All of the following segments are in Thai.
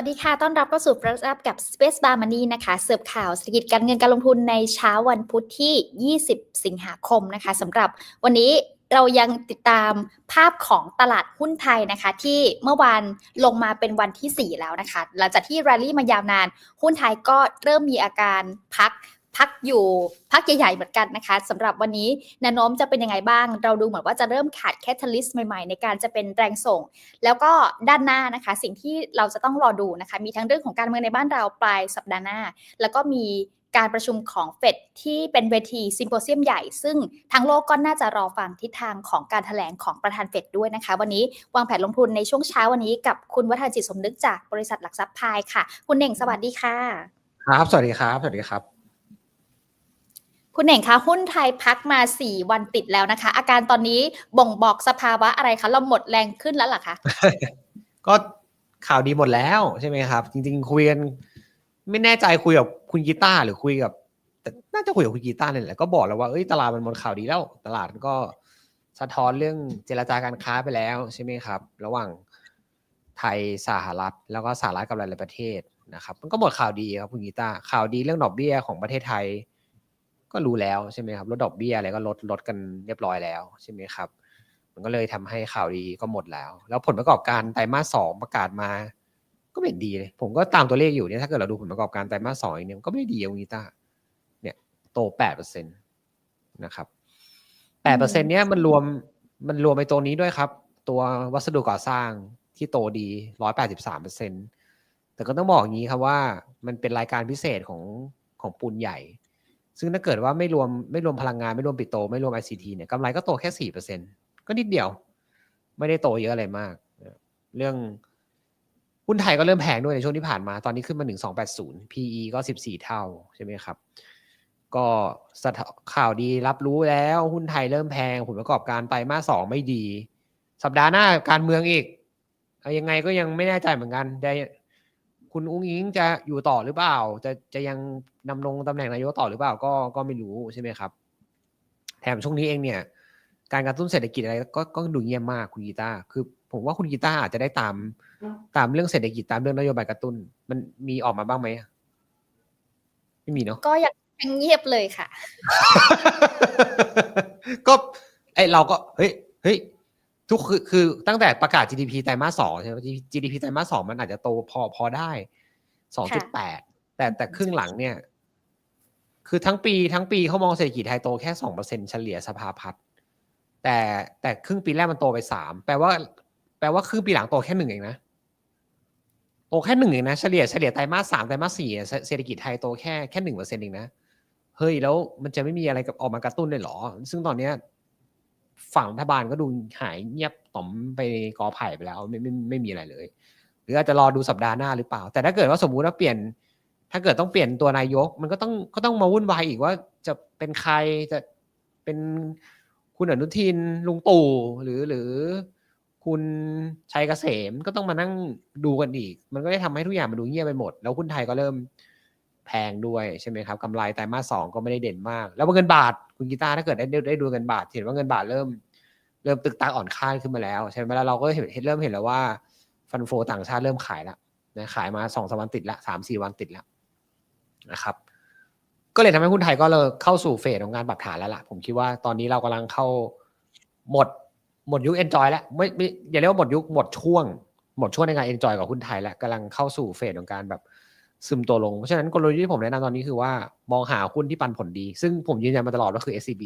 วัสดีค่ะ ต้อนรับเข้าสู่ประรับกับ Space Bar Money นะคะ เสิร์ฟข่าวเศรษฐกิจการเงินการลงทุนในเช้าวันพุธที่ 20 สิงหาคมนะคะสำหรับวันนี้เรายังติดตามภาพของตลาดหุ้นไทยนะคะ ที่เมื่อวานลงมาเป็นวันที่ 4 แล้วนะคะ หลังจากที่แรลลี่มายาวนาน หุ้นไทยก็เริ่มมีอาการพัก พักอยู่พักใหญ่ๆเหมือนกันนะคะสำหรับวันนี้แนวโน้มจะเป็นยังไงบ้าง เราดูเหมือนว่าจะเริ่มขาดแคทลิสต์ใหม่ๆ ในการจะเป็นแรงส่ง แล้วก็ด้านหน้านะคะ สิ่งที่เราจะต้องรอดูนะคะ มีทั้งเรื่องของการเมืองในบ้านเราปลายสัปดาห์หน้า แล้วก็มีการประชุมของเฟดที่เป็นเวทีซิมโพเซียมใหญ่ ซึ่งทั้งโลกก็น่าจะรอฟังทิศทางของการแถลงของประธานเฟดด้วยนะคะ วันนี้วางแผนลงทุนในช่วงเช้าวันนี้กับคุณวัฒนจิตสมนึกจากบริษัทหลักทรัพย์พายค่ะ คุณเน่งสวัสดีค่ะ ครับ สวัสดีครับ สวัสดีครับ คุณเน่งคะหุ้นไทยพักมา 4 วันติดแล้วนะคะ อาการตอนนี้บ่งบอกสภาวะอะไรคะเราหมดแรงขึ้นแล้วหรอคะก็ข่าวดีหมดแล้วใช่ไหมครับ จริงๆคุยกันไม่แน่ใจคุยกับคุณกีตาร์หรือคุยกับ แต่น่าจะคุยกับคุณกีตาร์นี่แหละก็บอกแล้วว่าเอ้ยตลาดมันหมดข่าวดีแล้ว ตลาดก็สะท้อนเรื่องเจรจาการค้าไปแล้วใช่ไหมครับ ระหว่างไทยสหรัฐแล้วก็สหรัฐกับหลายๆประเทศนะครับ มันก็หมดข่าวดีครับคุณกีตาร์ข่าวดีเรื่องดอกเบี้ยของประเทศไทย ก็รู้แล้วใช่ไหมครับลดดอกเบี้ยอะไรก็ลดลดกันเรียบร้อยแล้วใช่ไหมครับ มันก็เลยทำให้ข่าวดีก็หมดแล้ว แล้วผลประกอบการไตรมาสสองประกาศมา ก็ไม่เห็นดีเลยผมก็ตามตัวเลขอยู่เนี่ยถ้าเกิดเราดูผลประกอบการไตรมาสสองเองเนี่ยมันก็ไม่ดีอะคุณกีตาร์เนี่ยโตแปดเปอร์เซ็นตนะครับแปดเปอร์เซ็นเนี้ยมันรวมมันรวมไปตัวนี้ด้วยครับ ตัววัสดุก่อสร้างที่โตดีร้อยแปดสิบสามเปอร์เซ็นแต่ก็ต้องบอกอย่างนี้ครับว่ามันเป็นรายการพิเศษของของปูนใหญ่ ซึ่งถ้าเกิดว่าไม่รวมไม่รวมพลังงานไม่รวมปิโต ไม่รวม ICT เนี่ยกำไรก็โตแค่สี่เปอร์เซ็นก็นิดเดียว ไม่ได้โตเยอะอะไรมาก เรื่องหุ้นไทยก็เริ่มแพงด้วยในช่วงที่ผ่านมา ตอนนี้ขึ้นมาถึง280 PE ก็ 14 เท่าใช่ไหมครับ ก็ข่าวดีรับรู้แล้วหุ้นไทยเริ่มแพงผลประกอบการไตรมาสสองไม่ดี สัปดาห์หน้าการเมืองอีกยังไงก็ยังไม่แน่ใจเหมือนกันได้ คุณอุ้งอิงจะอยู่ต่อหรือเปล่า จะจะยังดำรงตำแหน่งนายกต่อหรือเปล่าก็ก็ไม่รู้ใช่ไหมครับ แถมช่วงนี้เองเนี่ย การกระตุ้นเศรษฐกิจอะไรก็ก็ดูเงียบมากคุณกีตาร์คือ ผมว่าคุณกีตาร์อาจจะได้ตาม ตามเรื่องเศรษฐกิจตามเรื่องนโยบายกระตุ้น มันมีออกมาบ้างไหมไม่มีเนาะก็ยังเงียบเลยค่ะ ก็ไอเราก็เฮ้ยเฮ้ย ทุกคือคือตั้งแต่ประกาศ GDP ไตรมาสสองใช่ไหม GDP ไตรมาสสองมันอาจจะโตพอพอได้สองจุดแปดแต่แต่ครึ่งหลังเนี่ย คือทั้งปีทั้งปีเขามองเศรษฐกิจไทยโตแค่สองเปอร์เซ็นเฉลี่ยสภาพัฒน์แต่แต่ครึ่งปีแรกมันโตไปสามแปลว่า แปลว่าครึ่งปีหลังโตแค่หนึ่งเองนะโตแค่หนึ่งเองนะเฉลี่ยเฉลี่ยไตรมาสสามไตรมาสสี่เศเศรษฐกิจไทยโตแค่แค่หนึ่งเปอร์เซ็นเองนะเฮ้ยแล้วมันจะไม่มีอะไรกับออกมากระตุ้นเลยเหรอ ซึ่งตอนเนี้ย ฝั่งรัฐบาลก็ดูหายเงียบต่อมไปกอไผ่ไปแล้วไม่ไม่ไม่มีอะไรเลย หรืออาจจะรอดูสัปดาห์หน้าหรือเปล่า แต่ถ้าเกิดว่าสมมุติว่าเปลี่ยน ถ้าเกิดต้องเปลี่ยนตัวนายก มันก็ต้องก็ต้องมาวุ่นวายอีกว่าจะเป็นใครจะเป็นคุณอนุทินลุงตู่หรือหรือคุณชัยเกษมก็ต้องมานั่งดูกันอีก มันก็ได้ทำให้ทุกอย่างมันดูเงียบไปหมด แล้วหุ้นไทยก็เริ่มแพงด้วยใช่ไหมครับกำไรไตรมาสสองก็ไม่ได้เด่นมาก แล้วเงินบาท คุณกีตาร์ถ้าเกิดได้ได้ได้ดูเงินบาทเห็นว่าเงินบาทเริ่ม เริ่มตึกตักอ่อนค่าขึ้นมาแล้ว ใช่ไหมแล้วเราก็เห็นเริ่มเห็นแล้วว่าฟันโฟต่างชาติเริ่มขายแล้วนะขายมาสองสามวันติดละสามสี่วันติดแล้วนะครับ ก็เลยทำให้หุ้นไทยก็เลยเข้าสู่เฟสของการปรับฐานแล้วล่ะ ผมคิดว่าตอนนี้เรากำลังเข้าหมดหมดยุคเอนจอยแล้วไม่ไม่อย่าเรียกว่าหมดยุคหมดช่วง หมดช่วงในการเอนจอยกับหุ้นไทยแล้วกำลังเข้าสู่เฟสของการแบบ ซึมตัวลง เพราะฉะนั้นกลยุทธ์ที่ผมแนะนำตอนนี้คือว่ามองหาหุ้นที่ปันผลดี ซึ่งผมยืนยันมาตลอดว่าคือ SCB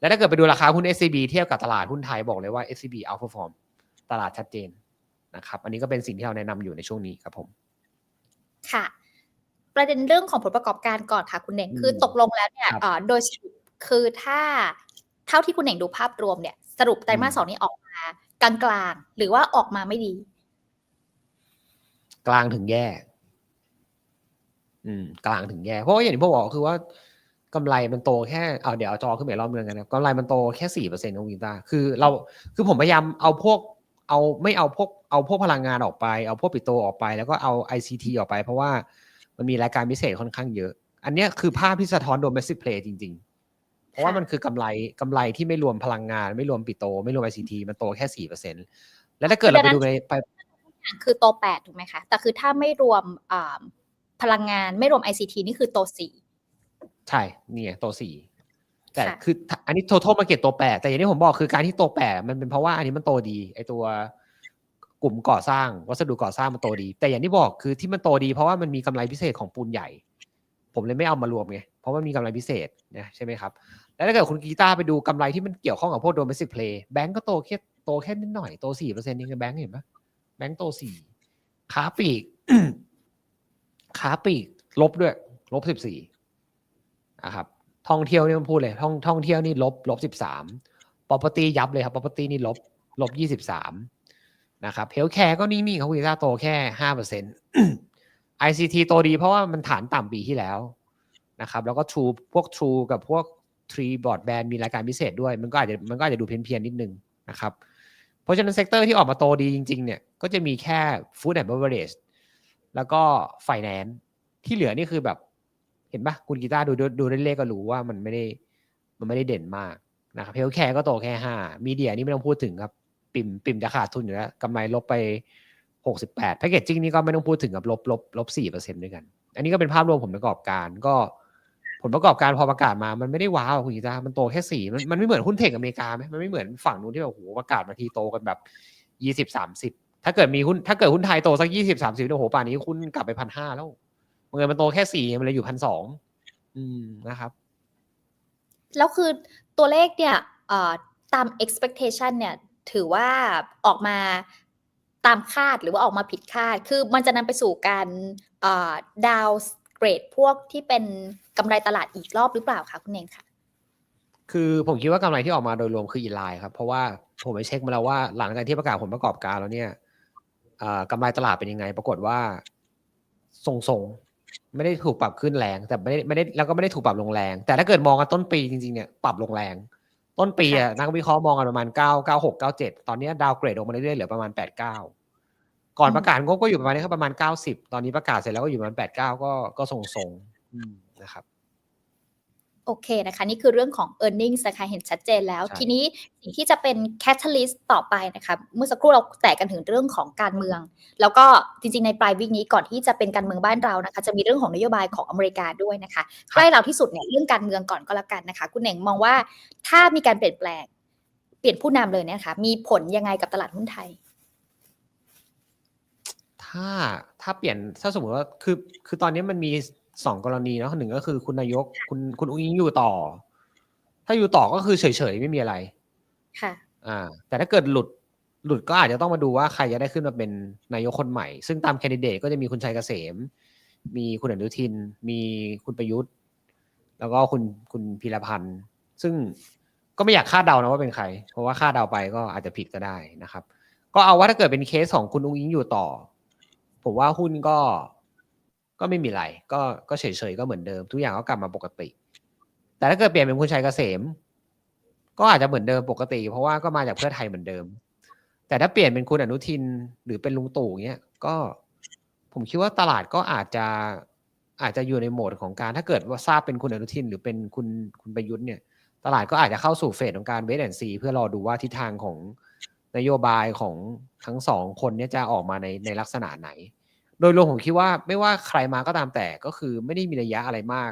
และถ้าเกิดไปดูราคาหุ้น SCB เทียบกับตลาดหุ้นไทยบอกเลยว่า SCB outperform ตลาดชัดเจนนะครับ อันนี้ก็เป็นสิ่งที่เราแนะนำอยู่ในช่วงนี้ครับผม ค่ะ ประเด็นเรื่องของผลประกอบการก่อนค่ะคุณเน่งอืมคือตกลงแล้วเนี่ยครับเอ่อโดยสรุปคือถ้าเท่าที่คุณเน่งดูภาพรวมเนี่ย สรุปไตรมาสอืมสองนี้ออกมากลางๆหรือว่าออกมาไม่ดี กลางถึงแย่อืม กลางถึงแย่เพราะว่าอย่างที่ผมบอกคือว่ากำไรมันโตแค่เอาเดี๋ยวจอขึ้นไปรอบนึงกันนะกำไรมันโตแค่สี่เปอร์เซ็นต์ของวินต้าคือเราคือผมพยายามเอาพวกเอาไม่เอาพวกเอาพวกพลังงานออกไป เอาพวกปิโตออกไป แล้วก็เอา ICT ออกไป เพราะว่ามันมีรายการพิเศษค่อนข้างเยอะ อันนี้คือภาพที่สะท้อน domestic play จริง ๆ เพราะว่ามันคือกำไรกำไรที่ไม่รวมพลังงาน ไม่รวมปิโต ไม่รวม ICT มันโตแค่สี่เปอร์เซ็นต์แล้วถ้าเกิดเราไปดูในไปคือโตแปดถูกไหมคะ แต่คือถ้าไม่รวม พลังงานไม่รวม ICT นี่คือโตสี่ใช่เนี่ยโตสี่แต่ค่ะคือถ้าอันนี้ total market ตัวแปดแต่อย่างที่ผมบอกคือการที่โตแปดมันเป็นเพราะว่าอันนี้มันโตดี ไอตัวกลุ่มก่อสร้างวัสดุก่อสร้างมันโตดี แต่อย่างที่บอกคือที่มันโตดี เพราะว่ามันมีกำไรพิเศษของปูนใหญ่ ผมเลยไม่เอามารวมไงเพราะว่ามีกำไรพิเศษนะใช่ไหมครับ แล้วถ้าเกิดคุณกีตาร์ไปดูกำไรที่มันเกี่ยวข้องกับพวก domestic play แบงก์ก็โตแค่โตแค่นิดหน่อยโตสี่เปอร์เซ็นต์เองแบงก์เห็นปะแบงก์โตสี่ค้าปลีก ค้าปลีกลบด้วยลบสิบสี่นะครับท่องเที่ยวนี่มันพูดเลยท่องท่องเที่ยวนี่ลบลบสิบสาม property ยับเลยครับ property นี่ลบลบยี่สิบสามนะครับ healthcare ก็นิ่งๆครับคุณกีตาโตแค่ห้าเปอร์เซ็นต์ ICT โตดีเพราะว่ามันฐานต่ำปีที่แล้วนะครับแล้วก็ True พวก True กับพวก Tree Broadband มีรายการพิเศษด้วย มันก็อาจจะมันก็อาจจะดูเพี้ยนๆนิดนึงนะครับ เพราะฉะนั้นเซกเตอร์ที่ออกมาโตดีจริงๆเนี่ยก็จะมีแค่ Food and Beverage แล้วก็ Finance ที่เหลือนี่คือแบบ เห็นปะคุณกีตาร์ดูดูดูเลขก็รู้ว่ามันไม่ได้มันไม่ได้เด่นมากนะครับเฮลแคร์ก็โตแค่ห้ามีเดียนี่ไม่ต้องพูดถึงครับ ปิ่มปิ่มจะขาดทุนอยู่แล้วกำไรลบไปหกสิบแปดแพคเกจจิ้งนี่ก็ไม่ต้องพูดถึงกับลบลบลบสี่เปอร์เซ็นต์ด้วยกัน อันนี้ก็เป็นภาพรวมผลประกอบการก็ผลประกอบการพอประกาศมามันไม่ได้ว้าวคุณกีตาร์มันโตแค่สี่มันมันไม่เหมือนหุ้นเทคอเมริกาไหมมันไม่เหมือนฝั่งนู้นที่แบบโหประกาศมาทีโตกันแบบยี่สิบสามสิบ ถ้าเกิดมีหุ้นถ้าเกิดหุ้นไทยโตสักยี่สิบสามสิบโอ้โหป่านนี้หุ้นกลับไปพันห้าแล้วเงินมันโตแค่สี่มันเลยอยู่พันสองอืมนะครับ แล้วคือตัวเลขเนี่ยเอ่อตาม expectation เนี่ย ถือว่าออกมาตามคาดหรือว่าออกมาผิดคาด คือมันจะนำไปสู่การดาวเกรดพวกที่เป็นกำไรตลาดอีกรอบหรือเปล่าคะคุณเองค่ะ คือผมคิดว่ากำไรที่ออกมาโดยรวมคืออินไลน์ครับ เพราะว่าผมไปเช็คมาแล้วว่าหลังจากที่ประกาศผลประกอบการแล้วเนี่ยเอ่อ กำไรตลาดเป็นยังไง ปรากฏว่าทรงๆไม่ได้ถูกปรับขึ้นแรง แต่ไม่ได้ไม่ได้แล้วก็ไม่ได้ถูกปรับลงแรง แต่ถ้าเกิดมองกันต้นปีจริงๆเนี่ยปรับลงแรง ต้นปีอะนักวิเคราะห์มองกันประมาณเก้าเก้าหกเก้าเจ็ดตอนนี้ดาวเกรดลงมาเรื่อยๆเหลือประมาณแปดเก้าก่อนอืมประกาศงบก็อยู่ประมาณนี้ครับประมาณเก้าสิบตอนนี้ประกาศเสร็จแล้วก็อยู่ประมาณแปดเก้าก็ก็ทรงๆอืมนะครับ โอเคนะคะ นี่คือเรื่องของ e a r n i n g นะคะเห็นชัดเจนแล้วใช่ทีนี้สิ่งที่จะเป็น catalyst ต่อไปนะคะเมื่อสักครู่เราแตะกันถึงเรื่องของการเมือง แล้วก็จริงๆ ในปลายวิกนี้ก่อนที่จะเป็นการเมืองบ้านเรานะคะ จะมีเรื่องของนโยบายของอเมริกาด้วยนะคะใกล้เราที่สุดเนี่ยเรื่องการเมืองก่อนก็แล้วกันนะคะ คุณเหน่งมองว่าถ้ามีการเปลี่ยนแปลงเปลี่ยนผู้นำเลยเนี่ยนะคะมีผลยังไงกับตลาดหุ้นไทย ถ้าถ้าเปลี่ยนถ้าสมมติว่าคือคือตอนนี้มันมี สองกรณีเนาะหนึ่งก็คือคุณนายกคุณคุณอุ้งอิงอยู่ต่อ ถ้าอยู่ต่อก็คือเฉยๆไม่มีอะไร ค่ะ อ่า แต่ถ้าเกิดหลุดหลุดก็อาจจะต้องมาดูว่าใครจะได้ขึ้นมาเป็นนายกคนใหม่ ซึ่งตามแคนดิเดตก็จะมีคุณชัยเกษม มีคุณอนุทิน มีคุณประยุทธ์ แล้วก็คุณคุณพีรพันธ์ ซึ่งก็ไม่อยากคาดเดานะว่าเป็นใคร เพราะว่าคาดเดาไปก็อาจจะผิดก็ได้นะครับ ก็เอาว่าถ้าเกิดเป็นเคสของคุณอุ้งอิงอยู่ต่อ ผมว่าหุ้นก็ ก็ไม่มีอะไร ก็ก็เฉยๆก็เหมือนเดิม ทุกอย่างก็กลับมาปกติ แต่ถ้าเกิดเปลี่ยนเป็นคุณชัยเกษม ก็อาจจะเหมือนเดิมปกติ เพราะว่าก็มาจากเพื่อไทยเหมือนเดิม แต่ถ้าเปลี่ยนเป็นคุณอนุทินหรือเป็นลุงตู่เงี้ยก็ผมคิดว่าตลาดก็อาจจะอาจจะอยู่ในโหมดของการถ้าเกิดว่าทราบเป็นคุณอนุทิน หรือเป็นคุณคุณประยุทธ์เนี่ยตลาดก็อาจจะเข้าสู่เฟสของการเวทแอนซีเพื่อรอดูว่าทิศทางของนโยบายของทั้งสองคนเนี่ยจะออกมาในในลักษณะไหน โดยรวมผมคิดว่าไม่ว่าใครมาก็ตามแต่ก็คือไม่ได้มีระยะอะไรมาก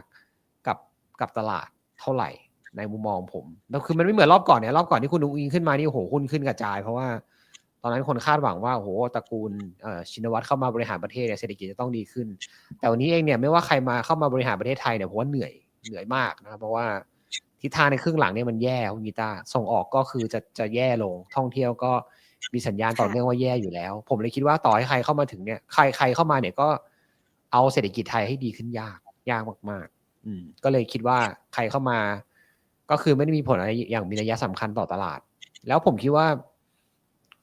กับกับตลาดเท่าไหร่ในมุมมองผมแล้วคือมันไม่เหมือนรอบก่อนเนี่ยรอบก่อนที่คุณอุ้งอิงขึ้นมานี่โอ้โหหุ้นขึ้นกระจาย เพราะว่าตอนนั้นคนคาดหวังว่าโอ้โหตระกูลชินวัตรเข้ามาบริหารประเทศเนี่ยเศรษฐกิจจะต้องดีขึ้น แต่วันนี้เองเนี่ยไม่ว่าใครมาเข้ามาบริหารประเทศไทยเนี่ยผมว่าเหนื่อยเหนื่อยมากนะครับเพราะว่าทิศทางในครึ่งหลังเนี่ยมันแย่คุณกีตาร์ส่งออกก็คือจะจะแย่ลงท่องเที่ยวก็ มีสัญญาณต่อเนื่องว่าแย่อยู่แล้ว ผมเลยคิดว่าต่อให้ใครเข้ามาถึงเนี่ยใครใครเข้ามาเนี่ยก็เอาเศรษฐกิจไทยให้ดีขึ้นยากยากมาก ๆ อืม ก็เลยคิดว่าใครเข้ามา ก็คือไม่ได้มีผลอะไรอย่างมีนัยสำคัญต่อตลาด แล้วผมคิดว่า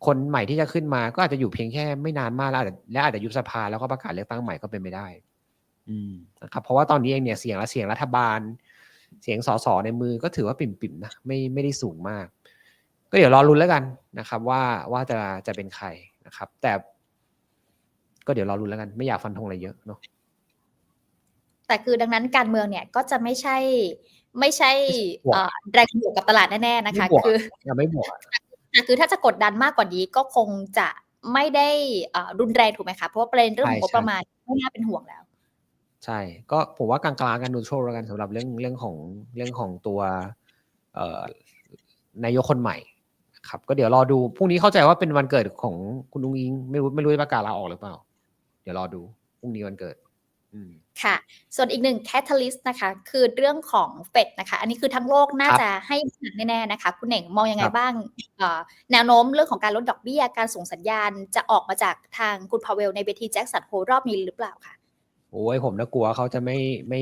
คนใหม่ที่จะขึ้นมาก็อาจจะอยู่เพียงแค่ไม่นานมากแล้วอาจจะและอาจจะยุบสภาแล้วก็ประกาศเลือกตั้งใหม่ก็เป็นไปได้ อืมนะครับ เพราะว่าตอนนี้เองเนี่ยเสียงและเสียงรัฐบาล เสียงสสในมือก็ถือว่าปิ่มๆนะไม่ไม่ได้สูงมาก ก็เดี๋ยวรอรุ้นแล้วกันนะครับ ว่าว่าจะจะเป็นใครนะครับ แต่ ก็เดี๋ยวรอรุ้นแล้วกัน ไม่อยากฟันธงอะไรเยอะเนาะแต่คือดังนั้นการเมืองเนี่ยก็จะไม่ใช่ ไม่ใช่บวกเอ่อแรงบวกกับตลาดแน่ๆนะคะไม่บวกคือยังไม่บวกอะแต่คือถ้าจะกดดันมากกว่านี้ก็คงจะไม่ได้เอ่อรุนแรงถูกไหมคะเพราะว่าประเด็นเรื่องของงบประมาณไม่น่าเป็นห่วงแล้ว ใช่ ก็ผมว่ากลางๆกันนูโตรแล้วกันสำหรับเรื่องเรื่องของเรื่องของตัวเอ่อนายกคนใหม่ ครับก็เดี๋ยวรอดูพรุ่งนี้เข้าใจว่าเป็นวันเกิดของคุณลุงอิง ไม่รู้ไม่รู้จะประกาศลาออกหรือเปล่า เดี๋ยวรอดูพรุ่งนี้วันเกิดอืมค่ะ ส่วนอีกหนึ่งแคท a ลิสต์นะคะ คือเรื่องของเฟดนะคะ อันนี้คือทั้งโลกน่าครับจะให้หนักแน่ๆนะคะ คุณเหน่งมองยังไงครับบ้างเอ่อแนวโน้มเรื่องของการลดดอกเบี้ย การส่งสัญญาณจะออกมาจากทางคุณพาเวลในเวทีแจ็คสันโฮรอบนี้หรือเปล่าคะโอ้ยผมนะกลัวเขาจะไม่ไม่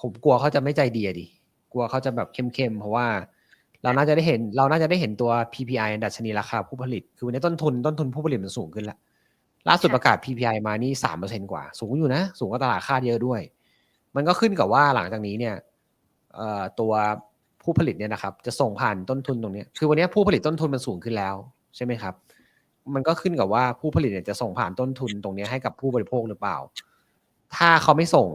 ผมกลัวเขาจะไม่ใจดีอะดิ กลัวเขาจะแบบเข้มๆเพราะว่า เราน่าจะได้เห็นเราน่าจะได้เห็นตัว PPI ดัชนีราคาผู้ผลิต คือวันนี้ต้นทุนต้นทุนผู้ผลิตมันสูงขึ้นแล้วล่าสุดค่ะประกาศ PPI มานี่สามเปอร์เซ็นกว่า สูงอยู่นะ สูงกว่าตลาดคาดเยอะด้วย มันก็ขึ้นกับว่าหลังจากนี้เนี่ยเอ่อตัวผู้ผลิตเนี่ยนะครับ จะส่งผ่านต้นทุนตรงเนี้ยคือวันนี้ผู้ผลิตต้นทุนมันสูงขึ้นแล้วใช่ไหมครับ มันก็ขึ้นกับว่าผู้ผลิตเนี่ยจะส่งผ่านต้นทุนตรงเนี้ยให้กับผู้บริโภคหรือเปล่า ถ้าเขาไม่ส่ง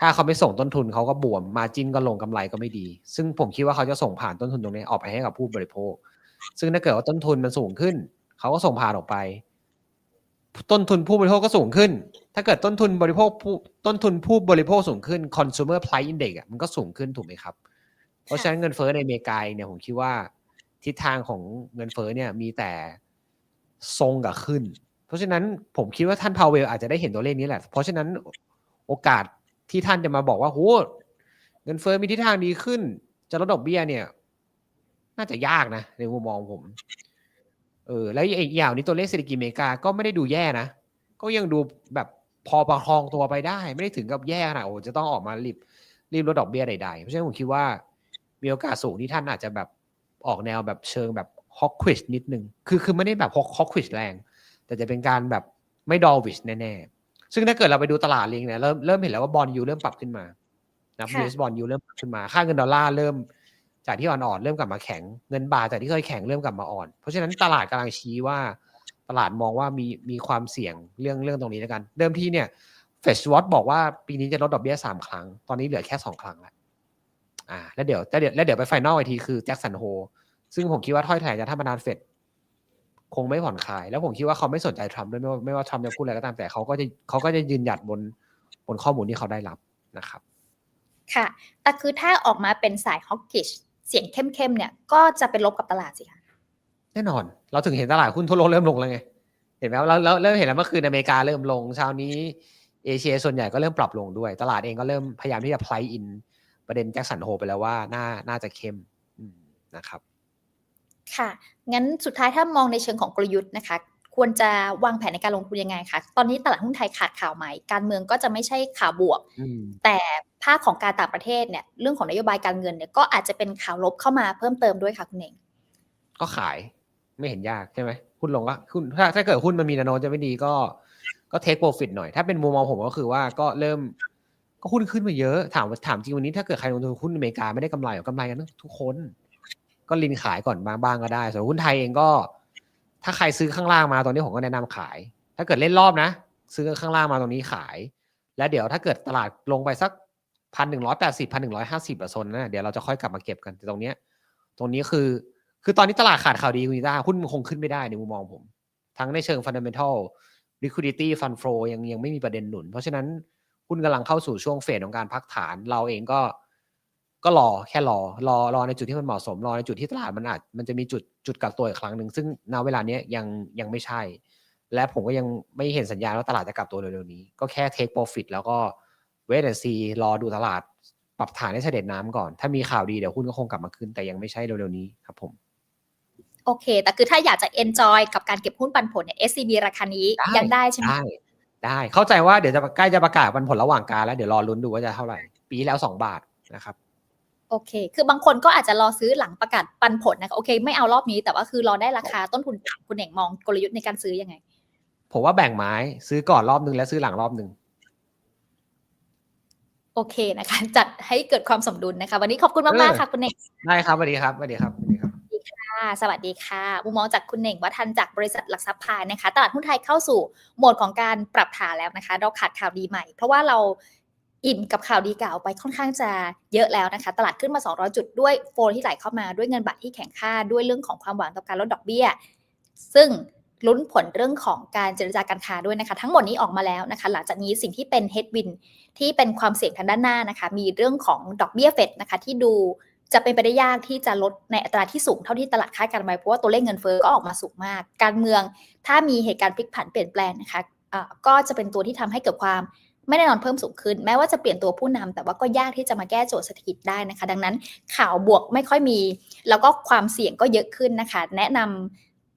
ถ้าเขาไม่ส่งต้นทุนเขาก็บวมมาจินก็ลงกำไรก็ไม่ดี ซึ่งผมคิดว่าเขาจะส่งผ่านต้นทุนตรงนี้ออกไปให้กับผู้บริโภค ซึ่งถ้าเกิดว่าต้นทุนมันสูงขึ้น เขาก็ส่งผ่านออกไป ต้นทุนผู้บริโภคก็สูงขึ้น ถ้าเกิดต้นทุนบริโภคผู้ต้นทุนผู้บริโภคสูงขึ้น consumer price index มันก็สูงขึ้นถูกไหมครับ เพราะฉะนั้นเงินเฟ้อในอเมริกาเองเนี่ยผมคิดว่าทิศทางของเงินเฟ้อเนี่ยมีแต่ทรงกับขึ้น เพราะฉะนั้นผมคิดว่าท่านพาวเวลอาจจะได้เห็นตัวเลขนี้แหละ เพราะฉะนั้นโอกาส ที่ท่านจะมาบอกว่าโหเงินเฟ้อมีทิศทางดีขึ้น จะลดดอกเบี้ยเนี่ย น่าจะยากนะในมุมมองผม เออ แล้วอีกอย่างนี้ตัวเลขเศรษฐกิจอเมริกาก็ไม่ได้ดูแย่นะ ก็ยังดูแบบพอประคองตัวไปได้ ไม่ได้ถึงกับแย่ขนาดโอ้จะต้องออกมารีบรีบลดดอกเบี้ยใดๆ เพราะฉะนั้นผมคิดว่า มีโอกาสสูงที่ท่านอาจจะแบบออกแนวแบบเชิงแบบฮอกควิชนิดนึง คือคือไม่ได้แบบฮอกควิชแรง แต่จะเป็นการแบบไม่ดอลวิชแน่ๆ ซึ่งถ้าเกิดเราไปดูตลาดเองเนี่ยเริ่มเริ่มเห็นแล้วว่าบอลยูเริ่มปรับขึ้นมานะค่ะ US บอลยูเริ่มปรับขึ้นมา ค่าเงินดอลลาร์เริ่มจากที่อ่อนๆเริ่มกลับมาแข็งเงินบาทจากที่เคยแข็งเริ่มกลับมาอ่อน เพราะฉะนั้นตลาดกำลังชี้ว่าตลาดมองว่ามีมีความเสี่ยงเรื่องเรื่องตรงนี้แล้วกันเดิมทีเนี่ยเฟชวอตบอกว่าปีนี้จะลดดอกเบี้ยสามครั้ง ตอนนี้เหลือแค่สองครั้งแล้วอ่าแล้วเดี๋ยวแล้วเดี๋ยวแล้วเดี๋ยวไปไฟนอลอีกทีคือแจ็คสันโฮซึ่งผมคิดว่าถ้อยแถลงจากท่านประธานเฟด คงไม่ผ่อนคลาย แล้วผมคิดว่าเขาไม่สนใจทรัมป์ด้วยไม่ว่าไม่ว่าทรัมป์จะพูดอะไรก็ตามแต่เขาก็จะเขาก็จะยืนหยัดบนบนข้อมูลที่เขาได้รับนะครับ ค่ะ แต่คือถ้าออกมาเป็นสายฮอกกิชเสียงเข้มๆเนี่ยก็จะเป็นลบกับตลาดสิคะแน่นอน เราถึงเห็นตลาดหุ้นทั่วโลกเริ่มลงแล้วไง เห็นไหมเราเราเริ่มเห็นแล้วเมื่อคืนอเมริกาเริ่มลงเช้านี้เอเชียส่วนใหญ่ก็เริ่มปรับลงด้วย ตลาดเองก็เริ่มพยายามที่จะ play in ประเด็นแจ็คสันโฮไปแล้วว่าน่าน่าจะเข้มอืมนะครับ ค่ะ งั้นสุดท้ายถ้ามองในเชิงของกลยุทธ์นะคะ ควรจะวางแผนในการลงทุนยังไงคะ ตอนนี้ตลาดหุ้นไทยขาดข่าวใหม่ การเมืองก็จะไม่ใช่ข่าวบวกอืมแต่ภาคของการต่างประเทศเนี่ย เรื่องของนโยบายการเงินเนี่ยก็อาจจะเป็นข่าวลบเข้ามาเพิ่มเติมด้วยค่ะคุณเอง ก็ขายไม่เห็นยากใช่ไหมหุ้นลงก็หุ้นถ้าถ้าเกิดหุ้นมันมีแนวโน้มจะไม่ดีก็ก็เทคโปรฟิตหน่อย ถ้าเป็นมุมมองผมก็คือว่าก็เริ่มก็หุ้นขึ้นมาเยอะ ถามว่าถามจริงวันนี้ถ้าเกิดใครลงทุนหุ้นอเมริกาไม่ได้กำไรหรอกกำไรกันทุกคน ก็ลินขายก่อนบ้างบ้างก็ได้ ส่วนหุ้นไทยเองก็ ถ้าใครซื้อข้างล่างมาตอนนี้ผมก็แนะนำขาย ถ้าเกิดเล่นรอบนะ ซื้อข้างล่างมาตรงนี้ขาย แล้วเดี๋ยวถ้าเกิดตลาดลงไปสักพันหนึ่งร้อยแปดสิบพันหนึ่งร้อยห้าสิบโซนนะเดี๋ยวเราจะค่อยกลับมาเก็บกันแต่ตรงเนี้ย ตรงนี้คือ คือตอนนี้ตลาดขาดข่าวดีคุณนิต้าหุ้นคงขึ้นไม่ได้ในมุมมองผม ทั้งในเชิง fundamental liquidity fund flow ยังยังไม่มีประเด็นหนุน เพราะฉะนั้นหุ้นกำลังเข้าสู่ช่วงเฟสของการพักฐาน เราเองก็ ก็รอแค่รอรอรอในจุดที่มันเหมาะสม รอในจุดที่ตลาดมันอาจมันจะมีจุดจุดกักตัวอีกครั้งหนึ่งซึ่งณเวลาเนี้ยยังยังไม่ใช่ และผมก็ยังไม่เห็นสัญญาณว่าตลาดจะกลับตัวเร็วๆนี้ ก็แค่ take profit แล้วก็ wait and see รอดูตลาดปรับฐานให้เสด็จน้ำก่อน ถ้ามีข่าวดีเดี๋ยวหุ้นก็คงกลับมาขึ้น แต่ยังไม่ใช่เร็วๆนี้ครับผม โอเค แต่คือถ้าอยากจะ enjoy กับการเก็บหุ้นปันผลเนี่ย SCB ราคานี้ได้ยังได้ใช่ไหมได้ได้เข้าใจว่าเดี๋ยวจะใกล้จะประกาศวันผลระหว่างกลารแล้วเดี๋ยวรอลุ้นดูว่าจะเท่าไหร่ ปีที่แล้วสองบาทนะครับ โอเค คือบางคนก็อาจจะรอซื้อหลังประกาศปันผลนะคะ โอเค ไม่เอารอบนี้ แต่ว่าคือรอได้ราคาต้นทุนต่ำคุณเอกมองกลยุทธ์ในการซื้อยังไง ผมว่าแบ่งไม้ซื้อก่อนรอบนึงและซื้อหลังรอบนึงโอโอเคนะคะ จัดให้เกิดความสมดุลนะคะ วันนี้ขอบคุณมากเออๆค่ะคุณเน่งได้ครับสวัสดีครับสวัสดีครับสวัสดีครับค่ะสวัสดีค่ะ มุมมองจากคุณเน่งวัฒนจากบริษัทหลักทรัพย์พายนะคะ ตลาดหุ้นไทยเข้าสู่โหมดของการปรับฐานแล้วนะคะ เราขาดข่าวดีใหม่ เพราะว่าเรา อิ่มกับข่าวดีเก่าไปค่อนข้างจะเยอะแล้วนะคะ ตลาดขึ้นมา 200 จุดด้วยโฟลที่ไหลเข้ามาด้วยเงินบาทที่แข็งค่าด้วยเรื่องของความหวังกับการลดดอกเบี้ย ซึ่งลุ้นผลเรื่องของการเจรจาการค้าด้วยนะคะ ทั้งหมดนี้ออกมาแล้วนะคะ หลังจากนี้สิ่งที่เป็นเฮดวินที่เป็นความเสี่ยงทางด้านหน้านะคะ มีเรื่องของดอกเบี้ยเฟดนะคะ ที่ดูจะเป็นไปได้ยากที่จะลดในอัตราที่สูงเท่าที่ตลาดคาดการไว้เพราะว่าตัวเลขเงินเฟ้อก็ออกมาสูงมาก การเมืองถ้ามีเหตุการณ์พลิกผันเปลี่ยนแปลงนะคะก็จะเป็นตัวที่ทำให้เกิดความ ไม่แน่นอนเพิ่มสูงขึ้น แม้ว่าจะเปลี่ยนตัวผู้นำแต่ว่าก็ยากที่จะมาแก้โจทย์เศรษฐกิจได้นะคะ ดังนั้นข่าวบวกไม่ค่อยมี แล้วก็ความเสี่ยงก็เยอะขึ้นนะคะ แนะนำ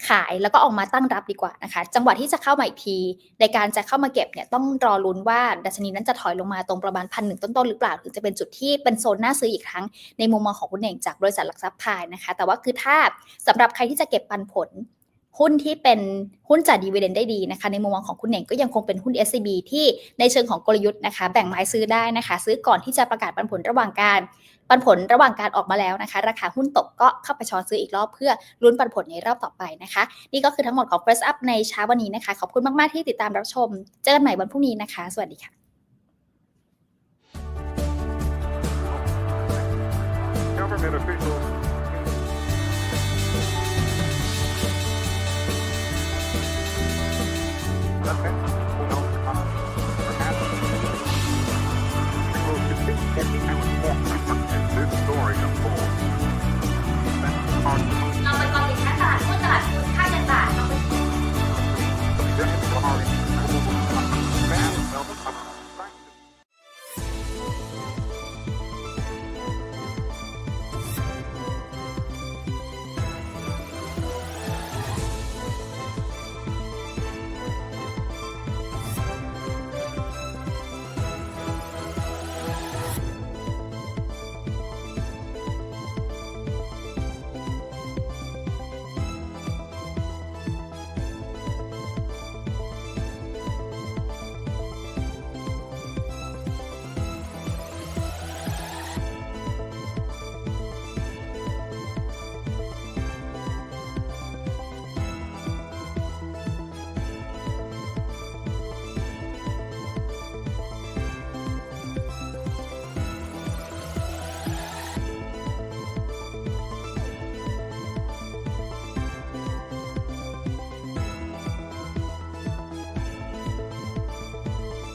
ขายแล้วก็ออกมาตั้งรับดีกว่านะคะ จังหวะที่จะเข้ามาอีกที ในการจะเข้ามาเก็บเนี่ยต้องรอลุ้นว่าดัชนีนั้นจะถอยลงมาตรงประมาณพันหนึ่งต้นๆหรือเปล่า ถึงจะเป็นจุดที่เป็นโซนน่าซื้ออีกครั้งในมุมมองของคุณเองจากบริษัทหลักทรัพย์พายนะคะ แต่ว่าคือถ้าสำหรับใครที่จะเก็บปันผล หุ้นที่เป็นหุ้นจ่ายดีเวเดนได้ดีนะคะ ในมุมมองของคุณเน่งก็ยังคงเป็นหุ้น SCB ที่ในเชิงของกลยุทธ์นะคะ แบ่งไม้ซื้อได้นะคะ ซื้อก่อนที่จะประกาศปันผลระหว่างการปันผลระหว่างการออกมาแล้วนะคะ ราคาหุ้นตกก็เข้าไปช้อนซื้ออีกรอบเพื่อลุ้นปันผลในรอบต่อไปนะคะ นี่ก็คือทั้งหมดของ Press Up ในเช้าวันนี้นะคะ ขอบคุณมาก ๆ ที่ติดตามรับชม เจอกันใหม่วันพรุ่งนี้นะคะ สวัสดีค่ะ Government officials Okay.